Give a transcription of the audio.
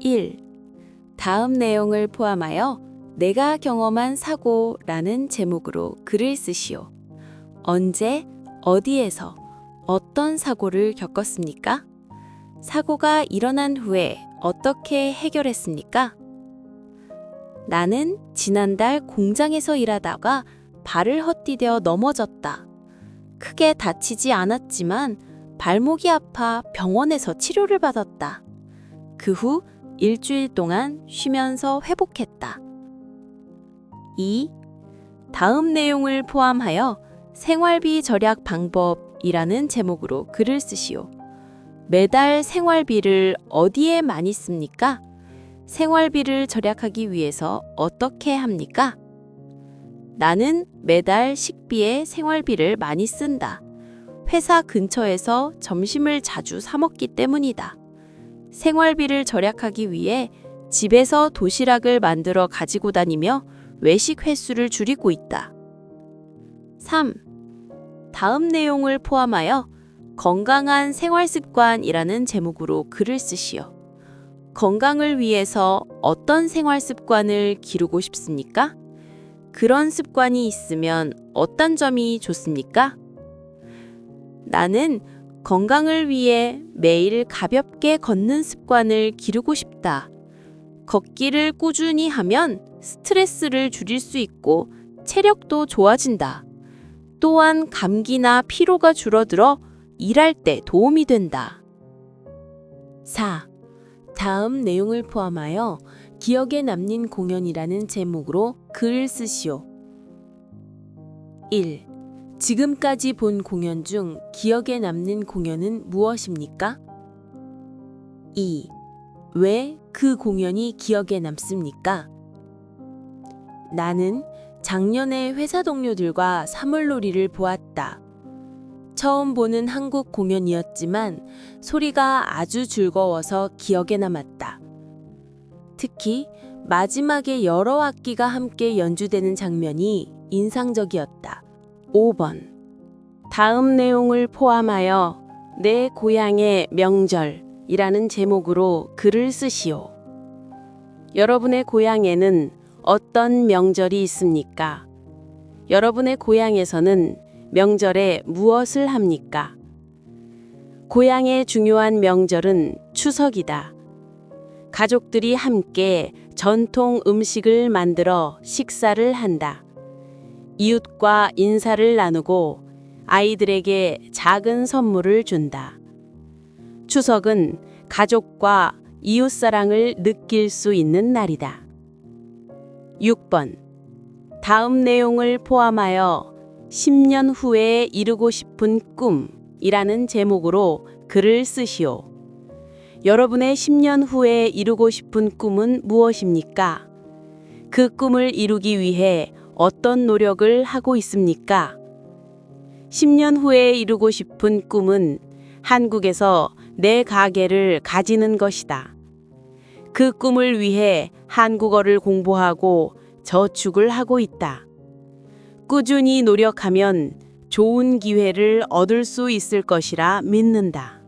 1. 다음 내용을 포함하여 내가 경험한 사고라는 제목으로 글을 쓰시오. 언제, 어디에서, 어떤 사고를 겪었습니까? 사고가 일어난 후에 어떻게 해결했습니까? 나는 지난달 공장에서 일하다가 발을 헛디뎌 넘어졌다. 크게 다치지 않았지만 발목이 아파 병원에서 치료를 받았다. 그 후 일주일 동안 쉬면서 회복했다. 2. 다음 내용을 포함하여 생활비 절약 방법이라는 제목으로 글을 쓰시오. 매달 생활비를 어디에 많이 씁니까? 생활비를 절약하기 위해서 어떻게 합니까? 나는 매달 식비에 생활비를 많이 쓴다. 회사 근처에서 점심을 자주 사 먹기 때문이다. 생활비를 절약하기 위해 집에서 도시락을 만들어 가지고 다니며 외식 횟수를 줄이고 있다. 3. 다음 내용을 포함하여 건강한 생활 습관이라는 제목으로 글을 쓰시오. 건강을 위해서 어떤 생활 습관을 기르고 싶습니까? 그런 습관이 있으면 어떤 점이 좋습니까? 나는 건강을 위해 매일 가볍게 걷는 습관을 기르고 싶다. 걷기를 꾸준히 하면 스트레스를 줄일 수 있고 체력도 좋아진다. 또한 감기나 피로가 줄어들어 일할 때 도움이 된다. 4. 다음 내용을 포함하여 기억에 남는 공연이라는 제목으로 글을 쓰시오. 1. 지금까지 본 공연 중 기억에 남는 공연은 무엇입니까? 2. 왜 그 공연이 기억에 남습니까? 나는 작년에 회사 동료들과 사물놀이를 보았다. 처음 보는 한국 공연이었지만 소리가 아주 즐거워서 기억에 남았다. 특히 마지막에 여러 악기가 함께 연주되는 장면이 인상적이었다. 5번. 다음 내용을 포함하여 내 고향의 명절이라는 제목으로 글을 쓰시오. 여러분의 고향에는 어떤 명절이 있습니까? 여러분의 고향에서는 명절에 무엇을 합니까? 고향의 중요한 명절은 추석이다. 가족들이 함께 전통 음식을 만들어 식사를 한다. 이웃과 인사를 나누고 아이들에게 작은 선물을 준다. 추석은 가족과 이웃 사랑을 느낄 수 있는 날이다. 6번. 다음 내용을 포함하여 10년 후에 이루고 싶은 꿈이라는 제목으로 글을 쓰시오. 여러분의 10년 후에 이루고 싶은 꿈은 무엇입니까? 그 꿈을 이루기 위해 어떤 노력을 하고 있습니까? 10년 후에 이루고 싶은 꿈은 한국에서 내 가게를 가지는 것이다. 그 꿈을 위해 한국어를 공부하고 저축을 하고 있다. 꾸준히 노력하면 좋은 기회를 얻을 수 있을 것이라 믿는다.